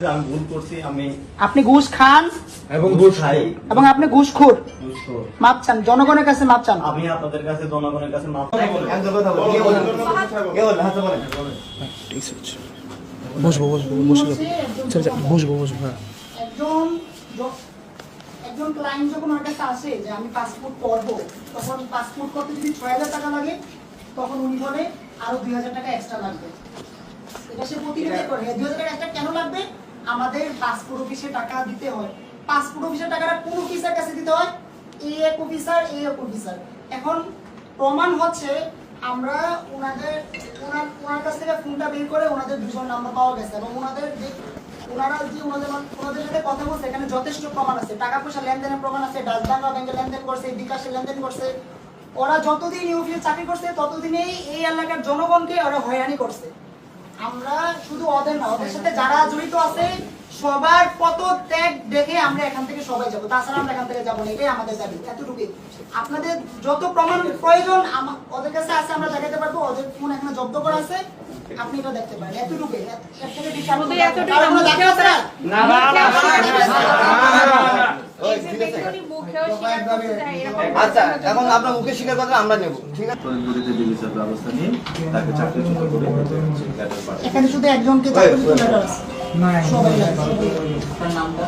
আমি ভুল করছি আমি আপনি ঘুষ খান এবং ঘুষ খাই। এবং আপনি ঘুষখোর। মাপ চান জনগণের কাছে মাপ চান। আমি আপনাদের কাছে জনগণের কাছে মাপ বলেন। বসবো বসবো বসবো। বসবো বসবো হ্যাঁ। একজন একজন ক্লায়েন্ট যখন ওর কাছে আসে যে আমি পাসপোর্ট করব তখন পাসপোর্ট করতে যদি ছয় হাজার টাকা লাগে তখন উনি বলে আরও দুই হাজার টাকা এক্সট্রা লাগবে। এটা সে প্রতিনিধি করে। দুই হাজার টাকা এক্সট্রা কেন লাগবে? আমাদের পাসপোর্ট অফিসে টাকা দিতে হয়। পাসপোর্ট অফিসের টাকাটা কোন অফিসার কাছে দিতে হয়? এই এক অফিসার এই এক অফিসার এখন প্রমাণ হচ্ছে আমরা ওনাদের, ওনার ওনার কাছ থেকে ফোনটা বের করে ওনাদের দুজন নাম্বার পাওয়া গেছে এবং ওনাদের যে, ওনারা যে ওনাদের ওনাদের সাথে কথা বলছে, এখানে যথেষ্ট প্রমাণ আছে। টাকা পয়সা লেনদেনের প্রমাণ আছে ডাচ বাংলা ব্যাংকে লেনদেন করছে বিকাশে লেনদেন করছে। ওরা যতদিন অফিসে চাকরি করছে, ততদিনেই এই এলাকার জনগণকে ওরা হয়রানি করছে। আমরা শুধু ওদের না ওদের সাথে যারা জড়িত আছে সবার কত ত্যাগ দেখে আমরা এখান থেকে সবাই যাব তাছাড়া আমরা এখান থেকে যাব না এটাই আমাদের দাবি এতটুকুই আপনাদের যত প্রমাণ প্রয়োজন ওদের কাছে আছে আমরা দেখাতে পারব ওদের ফোন এখানে জব্দ করা আছে আপনি এটা দেখতে পারেন এতটুকুই এর থেকে বেশি আচ্ছা এখন আপনার মুখে স্বীকার কথা আমরা নেব ঠিক আছে? তড়িৎ গতিতে ব্যবস্থা নিয়ে তাকে চাকরিচ্যুত করে দিতে হচ্ছে ক্যাডার পাঠিয়ে। এখানে শুধু একজনকে ওই, চাকরি ওই। লেটার সবাই আপনার নামটা?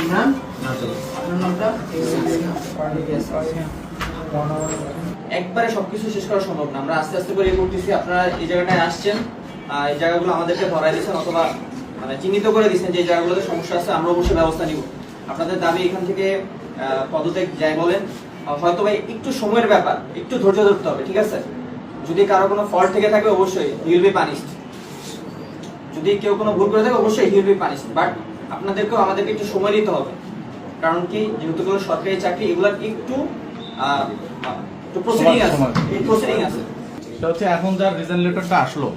ইমরান আপনার নামটা? একবারে সবকিছু শেষ করা সম্ভব না। আমরা আস্তে আস্তে করে এ করতেছি। আপনারা এই জায়গাটায় আসছেন। এই জায়গাগুলো আমাদেরকে ধরাই দিচ্ছেন অথবা মানে চিহ্নিত করে দিচ্ছেন যে জায়গাগুলোতে সমস্যা আছে আমরা অবশ্যই ব্যবস্থা নিব। আপনাদের দাবি এখান থেকে পদত্যাগ যাই বলেন হয়তো ভাই একটু সময়ের ব্যাপার একটু ধৈর্য ধরতে হবে ঠিক আছে? যদি কারও কোনো ফল্ট থেকে থাকে অবশ্যই উইল বি পানিশড যদি কেউ কোনো ভুল করে থাকে অবশ্যই হিল বি পানিশড বাট আপনাদেরকেও আমাদেরকে একটু সময় দিতে হবে। কারণ কি যেহেতু কোনো সরকারি চাকরি এগুলার একটু প্রসিডিং আছে। সময়। প্রসিডিং আছে। এটা হচ্ছে এখন যার রিজন লেটারটা আসলো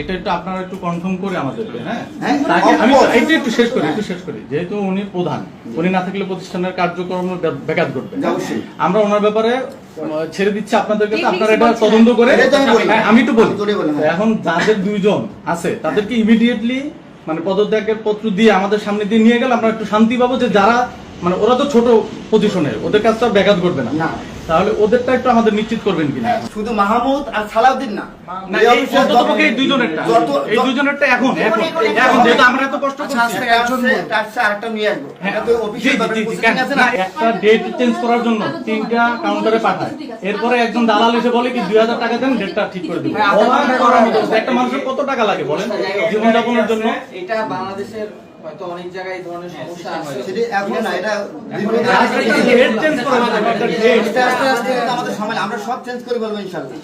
এটা একটু আপনারা একটু কনফার্ম করে আমাদেরকে হ্যাঁ? হ্যাঁ, তাকে আমি of একটু শেষ করি একটু শেষ করি। যেহেতু উনি প্রধান উনি না থাকলে প্রতিষ্ঠানের কার্যক্রম ব্যাঘাত ঘটবে। আমরা ওনার ব্যাপারে ছেড়ে দিচ্ছি আপনাদেরকে আপনারা এটা তদন্ত করে আমি। হ্যাঁ, একটু বলি। আমি তোরে বলি, হ্যাঁ। এখন যাদের দুইজন আছে তাদেরকে ইমিডিয়েটলি মানে পদত্যাগের পত্র দিয়ে আমাদের সামনে দিয়ে নিয়ে গেলে আমরা একটু শান্তি পাবো যে যারা মানে ওরা তো ছোট পজিশনের ওদের কাজটা ব্যাঘাত ঘটবে না। না। তাহলে ওদেরটা একটু আমাদের নিশ্চিত করবেন কিনা? শুধু মাহমুদ আর সালাউদ্দিন না। না এই এই অফিসের অন্ততপক্ষে এই যত- দুইজনেরটা। যত- এই দুইজনেরটা এখন এখন এখন, এখন, এখন এখন। যেহেতু আমরা এত কষ্ট করছি। আচ্ছা, একজন তার সাথে আরেকটা নিয়ে আসব। হ্যাঁ, এটা তো জি, অফিসের জি, ব্যাপারে জি, জি, প্রসিডিং আছে না? না, একটা ডেট চেঞ্জ করার জন্য তিনটা কাউন্টারে পাঠায়। এরপরে একজন দালাল এসে বলে কি দুই হাজার টাকা দেন ডেটটা ঠিক করে দিব একটা মানুষের কত টাকা লাগে বলেন? জীবনযাপনের জন্য? এটা বাংলাদেশের হয়তো অনেক জায়গায় এই ধরনের সমস্যা আছে। সেটা এখন না এটা আস্তে আস্তে আস্তে আমাদের সময় আমরা সব চেঞ্জ করে বলব ইনশাল্লাহ।